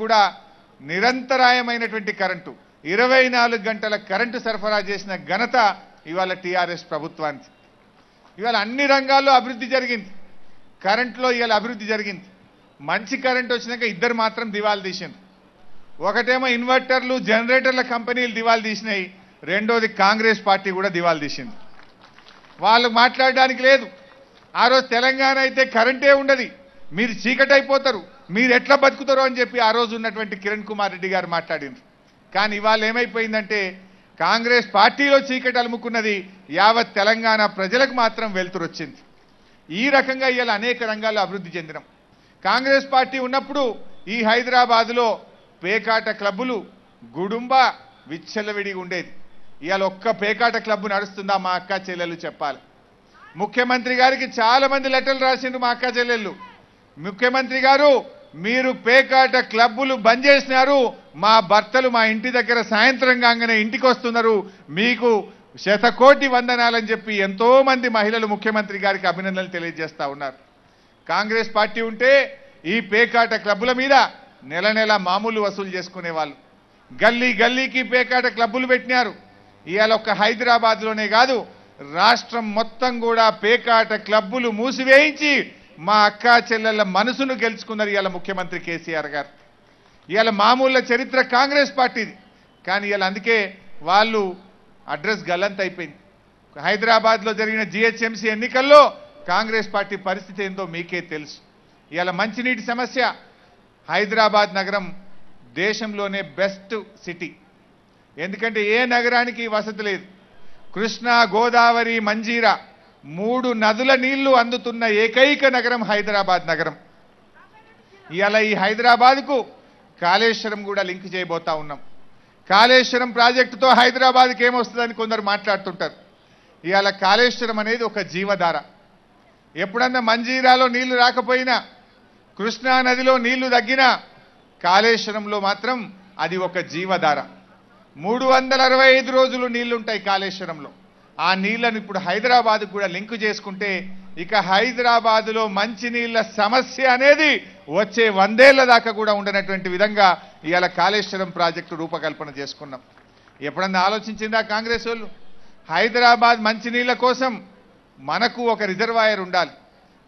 కూడా నిరంతరాయమైనటువంటి కరెంటు ఇరవై నాలుగు గంటల కరెంటు సరఫరా చేసిన ఘనత ఇవాళ టీఆర్ఎస్ ప్రభుత్వానికి. ఇవాళ అన్ని రంగాల్లో అభివృద్ధి జరిగింది. కరెంట్లో ఇవాళ అభివృద్ధి జరిగింది. మంచి కరెంట్ వచ్చినాక ఇద్దరు మాత్రం దివాలు తీసింది ఒకటేమో ఇన్వర్టర్లు జనరేటర్ల కంపెనీలు దివాలు తీసినాయి. రెండోది కాంగ్రెస్ పార్టీ కూడా దివాలు తీసింది. వాళ్ళు మాట్లాడడానికి లేదు. ఆ రోజు తెలంగాణ అయితే కరెంటే ఉండదు. మీరు చీకటి అయిపోతారు మీరు ఎట్లా బతుకుతారో అని చెప్పి ఆ రోజు ఉన్నటువంటి కిరణ్ కుమార్ రెడ్డి గారు మాట్లాడింది కానీ ఇవాళ ఏమైపోయిందంటే కాంగ్రెస్ పార్టీలో చీకటి అలుముకున్నది యావత్ తెలంగాణ ప్రజలకు మాత్రం వెలుతురు వచ్చింది. ఈ రకంగా ఇవాళ అనేక రంగాల్లో అభివృద్ధి చెందినాం. కాంగ్రెస్ పార్టీ ఉన్నప్పుడు ఈ హైదరాబాదులో పేకాట క్లబ్బులు గుడుంబ విచ్చలవిడిగా ఉండేది. ఇవాళ ఒక్క పేకాట క్లబ్బు నడుస్తుందా? మా అక్క చెల్లెలు చెప్పాలి. ముఖ్యమంత్రి గారికి చాలా మంది లెటర్లు రాసిండు మా అక్క చెల్లెళ్ళు. ముఖ్యమంత్రి గారు మీరు పేకాట క్లబ్బులు బంద్ చేసినారు మా భర్తలు మా ఇంటి దగ్గర సాయంత్రం కాగానే ఇంటికి వస్తున్నారు మీకు శతకోటి వందనాలని చెప్పి ఎంతో మంది మహిళలు ముఖ్యమంత్రి గారికి అభినందనలు తెలియజేస్తా ఉన్నారు. కాంగ్రెస్ పార్టీ ఉంటే ఈ పేకాట క్లబ్బుల మీద నెల నెల మామూలు వసూలు చేసుకునే వాళ్ళు గల్లీ గల్లీకి పేకాట క్లబ్బులు పెట్టినారు. ఇవాళ ఒక్క హైదరాబాద్లోనే కాదు రాష్ట్రం మొత్తం కూడా పేకాట క్లబ్బులు మూసివేయించి మా అక్కా చెల్లెళ్ళ మనసును గెలుచుకున్నారు ఇవాళ ముఖ్యమంత్రి కేసీఆర్ గారు. ఇవాళ మామూలు చరిత్ర కాంగ్రెస్ పార్టీది. కానీ ఇవాళ అందుకే వాళ్ళు అడ్రస్ గల్లంత అయిపోయింది. హైదరాబాద్లో జరిగిన జిహెచ్ఎంసీ ఎన్నికల్లో కాంగ్రెస్ పార్టీ పరిస్థితి ఏందో మీకే తెలుసు. ఇవాళ మంచినీటి సమస్య హైదరాబాద్ నగరం దేశంలోనే బెస్ట్ సిటీ. ఎందుకంటే ఏ నగరానికి వసతి లేదు. కృష్ణా గోదావరి మంజీరా మూడు నదుల నీళ్ళు అందుతున్న ఏకైక నగరం హైదరాబాద్ నగరం. ఇవాళ ఈ హైదరాబాద్కు కాళేశ్వరం కూడా లింక్ చేయబోతా ఉన్నాం. కాళేశ్వరం ప్రాజెక్టుతో హైదరాబాద్కి ఏమొస్తుందని కొందరు మాట్లాడుతుంటారు. ఇవాళ కాళేశ్వరం అనేది ఒక జీవధార. ఎప్పుడన్నా మంజీరాలో నీళ్ళు రాకపోయినా కృష్ణా నదిలో నీళ్ళు తగ్గినా కాళేశ్వరంలో మాత్రం అది ఒక జీవధార. మూడు వందల అరవై ఐదు రోజులు నీళ్ళుంటాయి కాళేశ్వరంలో. ఆ నీళ్ళను ఇప్పుడు హైదరాబాద్ కూడా లింకు చేసుకుంటే ఇక హైదరాబాదులో మంచినీళ్ళ సమస్య అనేది వచ్చే వందేళ్ళ దాకా కూడా ఉండనటువంటి విధంగా ఇవాళ కాళేశ్వరం ప్రాజెక్టు రూపకల్పన చేసుకున్నాం. ఎప్పుడన్నా ఆలోచించిందా కాంగ్రెస్ వాళ్ళు? హైదరాబాద్ మంచినీళ్ళ కోసం మనకు ఒక రిజర్వాయర్ ఉండాలి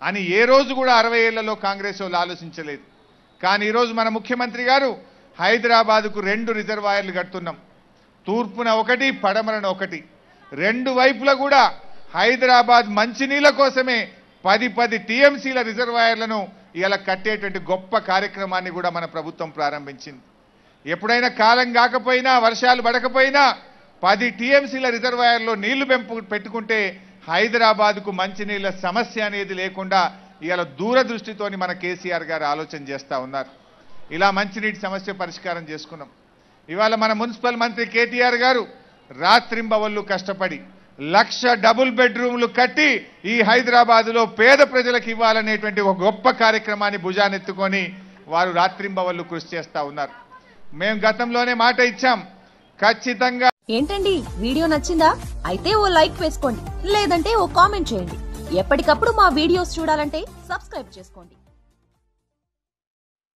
అని ఏ రోజు కూడా అరవై ఏళ్ళలో కాంగ్రెస్ వాళ్ళు ఆలోచించలేదు. కానీ ఈరోజు మన ముఖ్యమంత్రి గారు హైదరాబాదుకు రెండు రిజర్వాయర్లు కడుతున్నాం. తూర్పున ఒకటి పడమరన ఒకటి. రెండు వైపులా కూడా హైదరాబాద్ మంచినీళ్ళ కోసమే పది పది టీఎంసీల రిజర్వాయర్లను ఇలా కట్టేటువంటి గొప్ప కార్యక్రమాన్ని కూడా మన ప్రభుత్వం ప్రారంభించింది. ఎప్పుడైనా కాలం కాకపోయినా వర్షాలు పడకపోయినా పది టీఎంసీల రిజర్వాయర్లో నీళ్ళు పెంపు పెట్టుకుంటే హైదరాబాద్కు మంచినీళ్ళ సమస్య అనేది లేకుండా ఇలా దూరదృష్టితోని మన కేసీఆర్ గారు ఆలోచన చేస్తూ ఉన్నారు. ఇలా మంచినీటి సమస్య పరిష్కారం చేసుకున్నాం. ఇవాళ మన మున్సిపల్ మంత్రి కేటీఆర్ గారు రాత్రింబవళ్ళు కష్టపడి లక్ష డబుల్ బెడ్రూమ్లు కట్టి ఈ హైదరాబాదులో పేద ప్రజలకు ఇవ్వాలనేటువంటి ఒక గొప్ప కార్యక్రమాన్ని భుజానెత్తుకొని వారు రాత్రింబవళ్ళు కృషి చేస్తా ఉన్నారు. మేము గతంలోనే మాట ఇచ్చాం. ఖచ్చితంగా ఏంటండి? వీడియో నచ్చిందా? అయితే ఓ లైక్ వేసుకోండి. లేదంటే ఓ కామెంట్ చేయండి. ఎప్పటికప్పుడు మా వీడియోస్ చూడాలంటే సబ్స్క్రైబ్ చేసుకోండి.